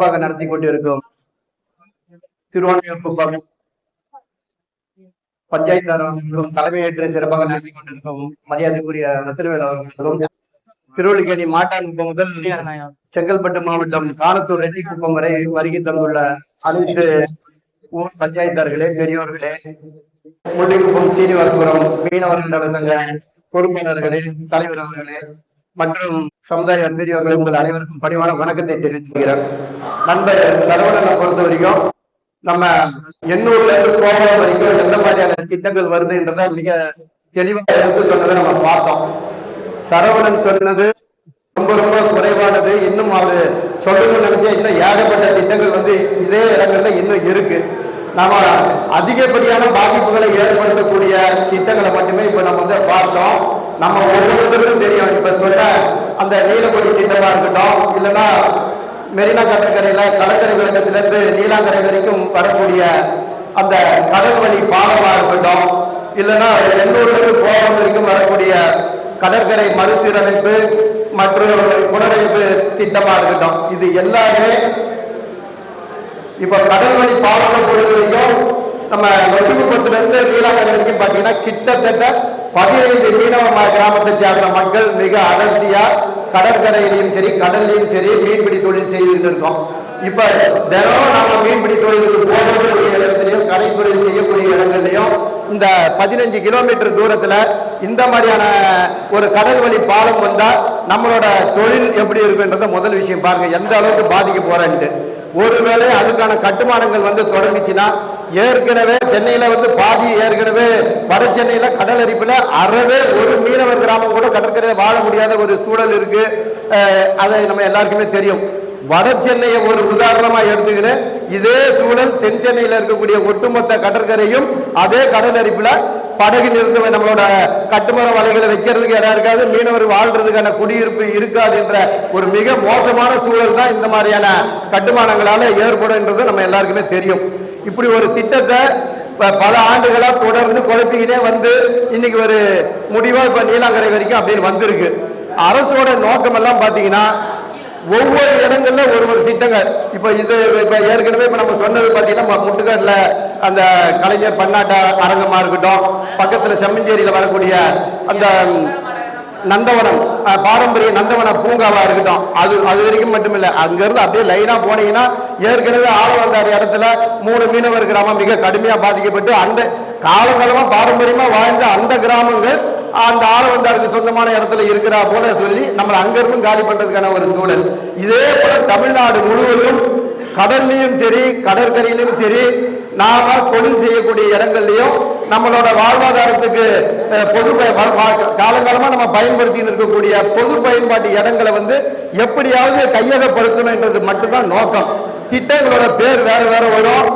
சிறப்பாக நடத்தி கொண்டிருக்கும். திருவான்மையூர் குப்பம் பஞ்சாயத்து அவர்களுக்கும் தலைமையேற்று சிறப்பாக நடத்தி கொண்டிருக்கும் மரியாதைக்குரிய ரத்னவேல் அவர்களுக்கும் திருவள்ளிக்கேணி மாட்டான்குப்பம் முதல் செங்கல்பட்டு மாவட்டம் காணத்தூர் ரெட்டி குப்பம் வரை வருகை தந்துள்ள அனைத்து ஊர் பஞ்சாயத்தார்களே பெரியோர்களே முள்ளிக்குப்பம் சீனிவாசபுரம் மீனவர்கள் நல சங்க பொறுப்பாளர்களே தலைவர் அவர்களே மற்றும் சமுதாய பெரியவர்கள் உங்கள் அனைவருக்கும் பணிவான வணக்கத்தை தெரிவித்துக்கிறேன். நண்பர் சரவணனை பொறுத்த வரைக்கும் நம்ம எண்ணூர்ல இருந்து கோவளம் வரைக்கும் எந்த மாதிரியான திட்டங்கள் வருதுன்றத மிக தெளிவாக எடுத்து சொன்னதை நம்ம பார்த்தோம். சரவணன் சொன்னது ரொம்ப ரொம்ப குறைவானது. இன்னும் அது சொல்லணும்னு நினைச்சா இன்னும் ஏகப்பட்ட திட்டங்கள் வந்து இதே இடங்கள்ல இன்னும் இருக்கு. நாம அதிகப்படியான பாதிப்புகளை ஏற்படுத்தக்கூடிய திட்டங்களை மட்டுமே இப்ப நம்ம வந்து பார்த்தோம். நம்ம ஒவ்வொருத்தருக்கும் தெரியும். இப்ப சொல்ல அந்த நீலக்கொடி திட்டமா இருக்கட்டும் இல்லைன்னா மெரினா கடற்கரையில கலக்கரை விளக்கத்திலிருந்து நீலாங்கரை வரைக்கும் வரக்கூடிய அந்த கடல் வழி பாலமா இருக்கட்டும் இல்லைன்னா எண்ணூர்ல இருந்து கோவம் வரைக்கும் வரக்கூடிய கடற்கரை மறுசீரமைப்பு மற்றும் புனரமைப்பு திட்டமா இருக்கட்டும். இது எல்லாருமே இப்ப கடல் வழி பாலத்தை பொறுத்த வரைக்கும் நம்ம லட்சுமிபுரத்துல இருந்து நீலாங்கரை வரைக்கும் பாத்தீங்கன்னா கிட்டத்தட்ட பதினைந்து மீனவ கிராமத்தை சேர்ந்த மக்கள் மிக அடர்த்தியா கடற்கரையிலையும் சரி கடல்லையும் சரி மீன்பிடி தொழில் செய்துட்டு இருக்கோம் இப்ப தினம் நாம மீன்பிடி தொழிலுக்கு போகக்கூடிய இடத்துலையும் கடை தொழில் செய்யக்கூடிய இடங்கள்லையும் இந்த பதினஞ்சு கிலோமீட்டர் தூரத்துல இந்த மாதிரியான ஒரு கடல் வழி பாலம் வந்தா நம்மளோட தொழில் எப்படி இருக்குன்றத முதல் விஷயம் பாருங்க. எந்த அளவுக்கு பாதிக்க போறேன்ட்டு ஒருவேளை அதுக்கான கட்டுமானங்கள் வந்து தொடங்குச்சுன்னா ஏற்கனவே சென்னையில வந்து பாதி ஏற்கனவே வட சென்னையில கடல் அரிப்புல அறவே ஒரு மீனவர் கிராமம் கூட கடற்கரையில வாழ முடியாத ஒரு சூழல் இருக்கு. அதை நம்ம எல்லாருக்குமே தெரியும். வட சென்னையை ஒரு உதாரணமா எடுத்துக்கிட்டு இதே சூழல் தென் சென்னையில இருக்கக்கூடிய ஒட்டுமொத்த கடற்கரையும் அதே கடல் அரிப்புல படகு நிறுத்த நம்மளோட கட்டுமர வலைகளை வைக்கிறதுக்கு இடம் இருக்காது மீனவர் வாழ்றதுக்கான குடியிருப்பு இருக்காது என்ற ஒரு மிக மோசமான சூழல் தான் இந்த மாதிரியான கட்டுமானங்களால ஏற்படும்ன்றது நம்ம எல்லாருக்குமே தெரியும். இப்படி ஒரு திட்டத்தை ப- பல ஆண்டுகளா தொடர்ந்து குழப்பிக்கிட்டே வந்து இன்னைக்கு ஒரு முடிவா இப்ப நீலாங்கரை வரைக்கும் அப்படின்னு வந்திருக்கு. அரசோட நோக்கம் எல்லாம் பாத்தீங்கன்னா ஒவ்வொரு இடங்கள்ல ஒரு ஒரு திட்டங்கள். இப்ப இது இப்ப ஏற்கனவே இப்ப நம்ம சொன்னது பாத்தீங்கன்னா முட்டுக்காட்டில் அந்த கலைஞர் பன்னாட்ட அரங்கமா இருக்கட்டும் பக்கத்துல செம்மஞ்சேரியில வரக்கூடிய அந்த நந்தவனம் பாரம்பரிய நந்தவன பூங்காவா இருக்கட்டும் அது அது வரைக்கும் மட்டும் இல்ல அங்க இருந்து அப்படியே லைனா போனீங்கன்னா ஏற்கனவே ஆளவந்தார் இடத்துல மூணு மீனவர் கிராமம் மிக கடுமையா பாதிக்கப்பட்டு அந்த காலகாலமா பாரம்பரியமா வாழ்ந்த அந்த கிராமங்கள் அந்த ஆளவந்தாருக்கு சொந்தமான இடத்துல இருக்கிறா போல சொல்லி நம்மளை அங்கிருந்தும் காலி பண்றதுக்கான ஒரு சூழல். இதே போல தமிழ்நாடு முழுவதும் கடல்லையும் சரி கடற்கரையிலும் சரி நாம தொழில் செய்யக்கூடிய இடங்கள்லயும் நம்மளோட வாழ்வாதாரத்துக்கு பொது காலங்காலமா நம்ம பயன்படுத்தி இருக்கக்கூடிய பொது பயன்பாட்டு இடங்களை வந்து எப்படியாவது கையகப்படுத்தணும்ன்றது மட்டும்தான் நோக்கம். திட்டங்களோட பேர் வேற வேற வரும்.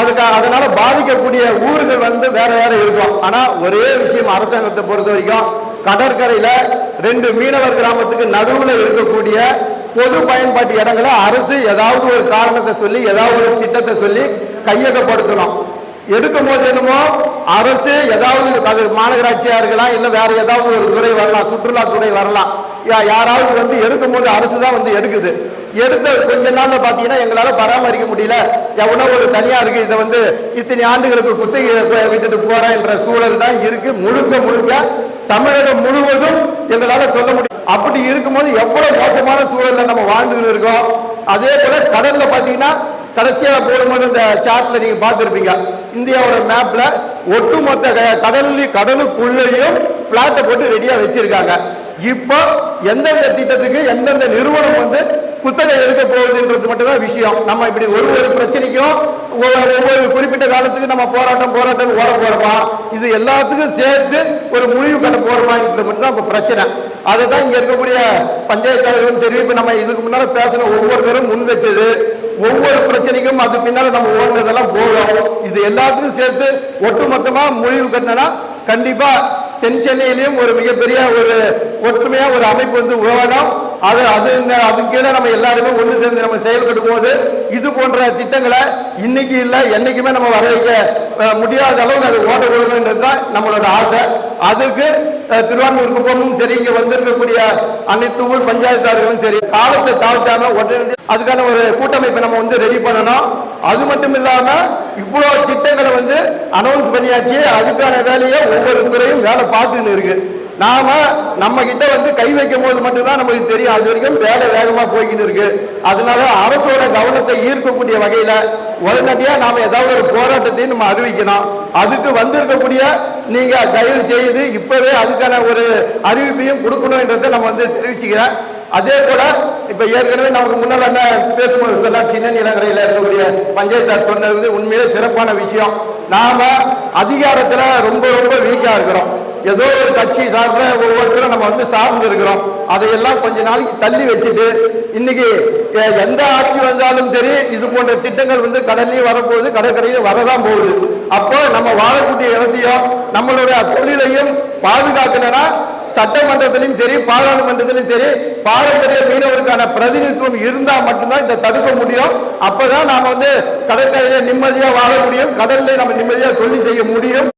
அதுக்கு அதனால பாதிக்கக்கூடிய ஊர்கள் வந்து வேற வேற இருக்கும். ஆனா ஒரே விஷயம் அரசாங்கத்தை பொறுத்த வரைக்கும் கடற்கரையில ரெண்டு மீனவர் கிராமத்துக்கு நடுவுல இருக்கக்கூடிய பொது பயன்பாட்டு இடங்களை அரசு ஏதாவது ஒரு காரணத்தை சொல்லி ஏதாவது ஒரு திட்டத்தை சொல்லி கையகப்படுத்தணும். எடுக்கும் போது என்னமோ அரசு ஏதாவது அது மாநகராட்சியா இருக்கலாம் இல்ல வேற ஏதாவது ஒரு துறை வரலாம் சுற்றுலாத்துறை வரலாம். யாராவது வந்து எடுக்கும் போது அரசு தான் வந்து எடுக்குது. எடுத்த கொஞ்ச நாள்ல பாத்தீங்கன்னா எங்களால பராமரிக்க முடியல. எவ்வளோ ஒரு தனியா இருக்கு. இதை வந்து இத்தனை ஆண்டுகளுக்கு குத்தகை விட்டுட்டு போறேன் என்ற சூழல் தான் இருக்கு. முழுக்க முழுக்க தமிழகம் முழுவதும் எங்களால சொல்ல முடியும். அப்படி இருக்கும்போது எவ்வளவு மோசமான சூழல்ல நம்ம வாழ்ந்துகிட்டு இருக்கோம். அதே போல கடல்ல பாத்தீங்கன்னா கடைசியாக போடும்போது இந்த சார்ட்ல நீங்க பார்த்துருப்பீங்க. இந்தியாவோட மேப்ல ஒட்டுமொத்த க- கடல் கடலுக்குள்ளேயும் பிளாட்டை போட்டு ரெடியா வச்சிருக்காங்க. இப்போ எந்தெந்த திட்டத்துக்கு எந்தெந்த நிறுவனம் வந்து குத்தகை எடுக்க போகுதுன்றது மட்டும்தான் விஷயம். நம்ம இப்படி ஒரு ஒரு பிரச்சனைக்கும் ஒவ்வொரு ஒவ்வொரு குறிப்பிட்ட காலத்துக்கு நம்ம போராட்டம் போராட்டம் ஓட போறோமா? இது எல்லாத்துக்கும் சேர்த்து ஒரு முடிவு கட்ட போறோமான்றது மட்டும் தான் பிரச்சனை. அதுதான் இங்க இருக்கக்கூடிய பஞ்சாயத்தாளர்களும் சரி இப்ப நம்ம இதுக்கு முன்னால பேசின ஒவ்வொருத்தரும் முன் வச்சது. ஒவ்வொரு பிரச்சனைக்கும் அது பின்னால நம்ம ஓடுனதெல்லாம் போகும். இது எல்லாத்துக்கும் சேர்த்து ஒட்டுமொத்தமா முடிவு கட்டினா கண்டிப்பா தென் சென்னையிலையும் ஒரு மிகப்பெரிய ஒரு ஒற்றுமையா ஒரு அமைப்பு வந்து உருவானோம் அது அது இந்த- கீழே நம்ம எல்லாருமே ஒன்று சேர்ந்து நம்ம செயல்படும் போது இது போன்ற திட்டங்களை இன்னைக்கு இல்லை என்னைக்குமே நம்ம வர வைக்க முடியாத அளவுக்கு அது ஓட்ட விடணுன்றது தான் நம்மளோட ஆசை. அதுக்கு திருவான்மூருக்கு போகணும். குப்பமும் சரி இங்க வந்திருக்கக்கூடிய அனைத்து ஊர் பஞ்சாயத்தார்களும் சரி காலத்தை தாழ்த்தாம உடனே அதுக்கான ஒரு கூட்டமைப்பை நம்ம வந்து ரெடி பண்ணணும். அது மட்டும் இல்லாம இவ்வளவு திட்டங்களை வந்து அனௌன்ஸ் பண்ணியாச்சு. அதுக்கான வேலையை ஒவ்வொரு துறையும் வேலை பார்த்துன்னு இருக்கு. நாம நம்ம கிட்ட வந்து கை வைக்கும் போது மட்டும்தான் நமக்கு தெரியும். அது வரைக்கும் வேலை வேகமா போய்கின்னு இருக்கு. அதனால அரசோட கவனத்தை ஈர்க்கக்கூடிய வகையில உடனடியா நாம ஏதாவது ஒரு போராட்டத்தையும் நம்ம அறிவிக்கணும். அதுக்கு வந்திருக்கக்கூடிய நீங்க தயவு செய்து இப்பவே அதுக்கான ஒரு அறிவிப்பையும் கொடுக்கணும்ன்றதை நம்ம வந்து தெரிவிச்சுக்கிறேன். அதே போல இப்ப ஏற்கனவே நமக்கு முன்னால் என்ன பேசும்போது சொன்னா சின்ன நிலங்கரையில இருக்கக்கூடிய பஞ்சாயத்தார் சொன்னது வந்து உண்மையிலே சிறப்பான விஷயம். நாம அதிகாரத்துல ரொம்ப ரொம்ப வீக்கா இருக்கிறோம். ஏதோ ஒரு கட்சி சார்ந்த ஒவ்வொருத்தரும் நம்ம வந்து சார்ந்து இருக்கிறோம் அதையெல்லாம் கொஞ்ச நாளைக்கு தள்ளி வச்சுட்டு இன்னைக்கு எந்த ஆட்சி வந்தாலும் சரி இது போன்ற திட்டங்கள் வந்து கடல்லையும் வரப்போகுது கடற்கரையும் வரதான் போகுது. அப்போ நம்ம வாழக்கூடிய இடத்தையும் நம்மளுடைய தொழிலையும் பாதுகாக்கணும்னா சட்டமன்றத்திலும் சரி பாராளுமன்றத்திலும் சரி பாரம்பரிய மீனவருக்கான பிரதிநிதித்துவம் இருந்தா மட்டும்தான் இதை தடுக்க முடியும். அப்பதான் நாம வந்து கடற்கரையில நிம்மதியா வாழ முடியும். கடல்ல நம்ம நிம்மதியா தொழில் செய்ய முடியும்.